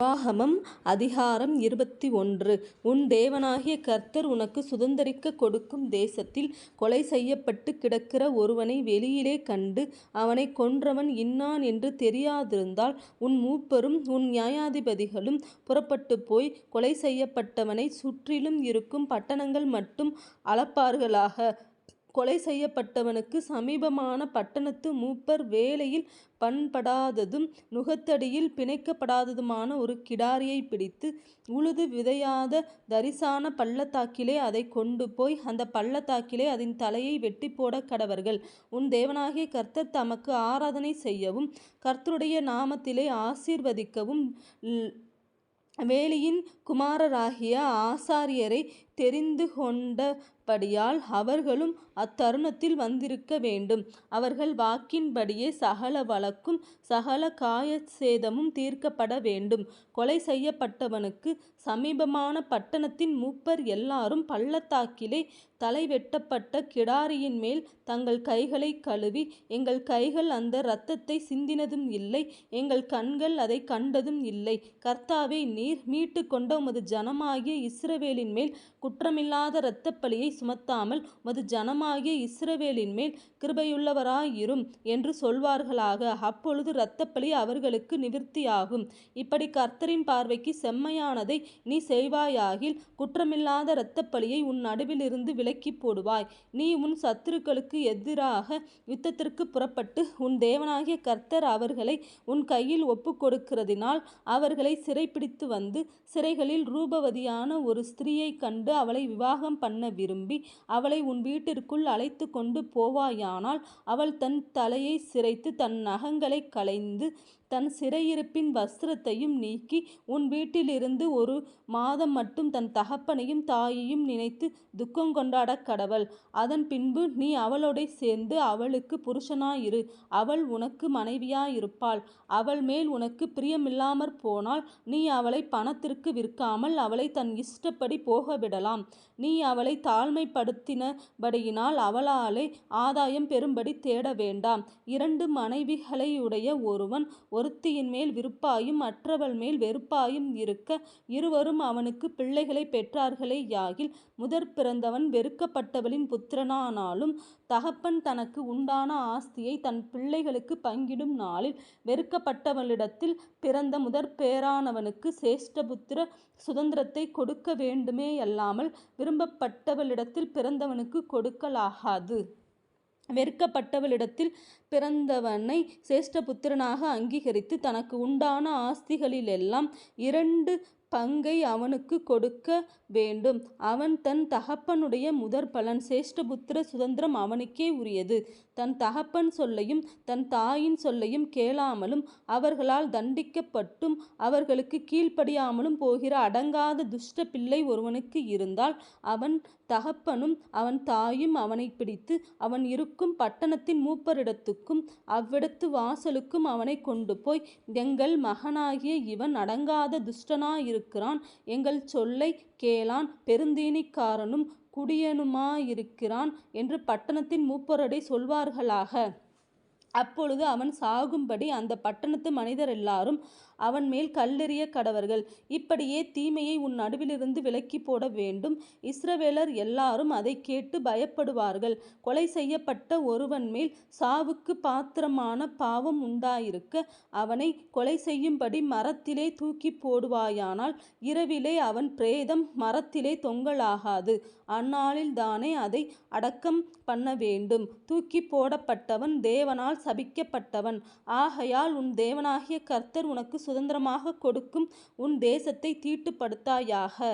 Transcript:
உபாகமம் அதிகாரம் இருபத்தி ஒன்று உன் தேவனாகிய கர்த்தர் உனக்கு சுதந்தரிக்கக் கொடுக்கும் தேசத்தில் கொலை செய்யப்பட்டு கிடக்கிற ஒருவனை வெளியிலே கண்டு அவனை கொன்றவன் இன்னான் என்று தெரியாதிருந்தால் உன் மூப்பரும் உன் நியாயாதிபதிகளும் புறப்பட்டு போய் கொலை செய்யப்பட்டவனைச் சுற்றிலும் இருக்கும் பட்டணங்கள் மட்டும் அளப்பார்களாக. கொலை செய்யப்பட்டவனுக்கு சமீபமான பட்டணத்து மூப்பர் வேலையில் பண்படாததும் நுகத்தடியில் பிணைக்கப்படாததுமான ஒரு கிடாரியைப் பிடித்து உழுது விதையாத தரிசான பள்ளத்தாக்கிலே அதைக் கொண்டுபோய் அந்த பள்ளத்தாக்கிலே அதன் தலையை வெட்டிப்போடக் கடவர்கள். உன் தேவனாகிய கர்த்தர் தமக்கு ஆராதனை செய்யவும் கர்த்தருடைய நாமத்திலே ஆசீர்வதிக்கவும் வேலியின் குமாரராகிய ஆசாரியரை தெரிந்து கொண்ட அப்படியால் அவர்களும் அத்தருணத்தில் வந்திருக்க வேண்டும். அவர்கள் வாக்கின்படியே சகல வழக்கும் சகல காயச்சேதமும் தீர்க்கப்பட வேண்டும். கொலை செய்யப்பட்டவனுக்கு சமீபமான பட்டணத்தின் மூப்பர் எல்லாரும் பள்ளத்தாக்கிலே தலை வெட்டப்பட்ட கிடாரியின்மேல் தங்கள் கைகளை கழுவி எங்கள் கைகள் அந்த இரத்தத்தை சிந்தினதும் இல்லை எங்கள் கண்கள் அதை கண்டதும் இல்லை. கர்த்தாவே நீர் மீட்டுக்கொண்ட உமது ஜனமாகிய இஸ்ரவேலின்மேல் குற்றமில்லாத இரத்தப்பலியை சுமத்தாமல் உமது ஜனமாகிய இஸ்ரவேலின்மேல் கிருபையுள்ளவராயிரும் என்று சொல்வார்களாக. அப்பொழுது இரத்தப்பலி அவர்களுக்கு நிவிற்த்தியாகும் இப்படி கர்த்தரின் பார்வைக்கு செம்மையானதை நீ செய்வாயாகில் குற்றமில்லாத இரத்தப்பலியை உன் நடுவிலிருந்து விலக்கிப் போடுவாய். நீ உன் சத்துருக்களுக்கு எதிராக யுத்தத்திற்கு புறப்பட்டு உன் தேவனாகிய கர்த்தர் அவர்களை உன் கையில் ஒப்புக்கொடுக்கிறதினால் அவர்களை சிறைபிடித்து வந்து சிறைகளில் ரூபவதியான ஒரு ஸ்திரீயை கண்டு அவளை விவாகம் பண்ண விரும்பி அவளை உன் வீட்டிற்குள் அழைத்துக்கொண்டு போவாயானால் அவள் தன் தலையைச் சிரைத்து தன் நகங்களைக் களைந்து தன் சிறையிருப்பின் வஸ்திரத்தையும் நீக்கி உன் வீட்டிலிருந்து ஒரு மாதம் மட்டும் தன் தகப்பனையும் தாயையும் நினைத்து துக்கம் துக்கங்கொண்டாடக் கடவள். அதன்பின்பு நீ அவளோட சேர்ந்து அவளுக்கு புருஷனாயிரு அவள் உனக்கு மனைவியாயிருப்பாள். உனக்கு பிரியமில்லாமற் போனால் நீ அவளை பணத்திற்கு விற்காமல் அவளை தன் இஷ்டப்படி போகவிடலாம். நீ அவளை தாழ்மைப்படுத்தினபடியினால் அவளாலே ஆதாயம் பெறும்படி தேட வேண்டாம் இரண்டு மனைவிகளையுடைய ஒருவன் ஒருத்தியின்மேல் விருப்பாயும் மற்றவள்மேல் வெறுப்பாயும் இருக்க இருவரும் அவனுக்குப் பிள்ளைகளைப் முதற் பிறந்தவன் வெறுக்கப்பட்டவளின் புத்திரனானாலும் தகப்பன் தனக்கு உண்டான ஆஸ்தியைத் தன் பிள்ளைகளுக்குப் பங்கிடும் நாளில் வெறுக்கப்பட்டவளிடத்தில் பிறந்த முதற்பேறானவனுக்குச் சேஷ்டபுத்திர சுதந்திரத்தை கொடுக்க வேண்டுமேயல்லாமல் விரும்பப்பட்டவளிடத்தில் பிறந்தவனுக்கு கொடுக்கலாகாது. வெறுக்கப்பட்டவளிடத்தில் பிறந்தவனை சேஷ்டபுத்திரனாக அங்கீகரித்து தனக்கு உண்டான ஆஸ்திகளிலெல்லாம் இரண்டு பங்கை அவனுக்கு கொடுக்க வேண்டும். அவன் தன் தகப்பனுடைய முதற்பலன். சேஷ்டபுத்திர சுதந்திரம் அவனுக்கே உரியது. தன் தகப்பன் சொல்லையும் தன் தாயின் சொல்லையும் கேளாமலும் அவர்களால் தண்டிக்கப்பட்டும் அவர்களுக்கு கீழ்ப்படியாமலும் போகிற அடங்காத துஷ்ட பிள்ளை ஒருவனுக்கு இருந்தால் அவன் தகப்பனும் அவன் தாயும் அவனைப் பிடித்து அவன் இருக்கும் பட்டணத்தின் மூப்பரிடத்துக்கும் அவ்விடத்து வாசலுக்கும் அவனை கொண்டு போய் எங்கள் மகனாகிய இவன் அடங்காத இருக்கிறான் எங்கள் சொல்லை கேளான் பெருந்தீனிக்காரனும் குடியனுமாயிருக்கிறான் என்று பட்டணத்தின் மூப்பரோடே சொல்வார்களாக. அப்பொழுது அவன் சாகும்படி அந்த பட்டணத்து மனிதர் எல்லாரும் அவன் மேல் கல்லெறிய கடவர்கள். இப்படியே தீமையை உன் நடுவிலிருந்து விலக்கிப்போட வேண்டும் இஸ்ரவேலர் எல்லாரும் அதைக் கேட்டு பயப்படுவார்கள். கொலை செய்யப்பட்ட ஒருவன்மேல் சாவுக்குப் பாத்திரமான பாவம் உண்டாயிருக்க அவனை கொலை செய்யும்படி மரத்திலே தூக்கிப்போடுவாயானால் இரவிலே அவன் பிரேதம் மரத்திலே தொங்கலாகாது. அந்நாளில்தானே அதை அடக்கம் பண்ண வேண்டும் தூக்கி போடப்பட்டவன் தேவனால் சபிக்கப்பட்டவன். ஆகையால் உன் தேவனாகிய கர்த்தர் உனக்கு சுதந்திரமாக கொடுக்கும் உன் தேசத்தை தீட்டுப்படுத்தாயாக.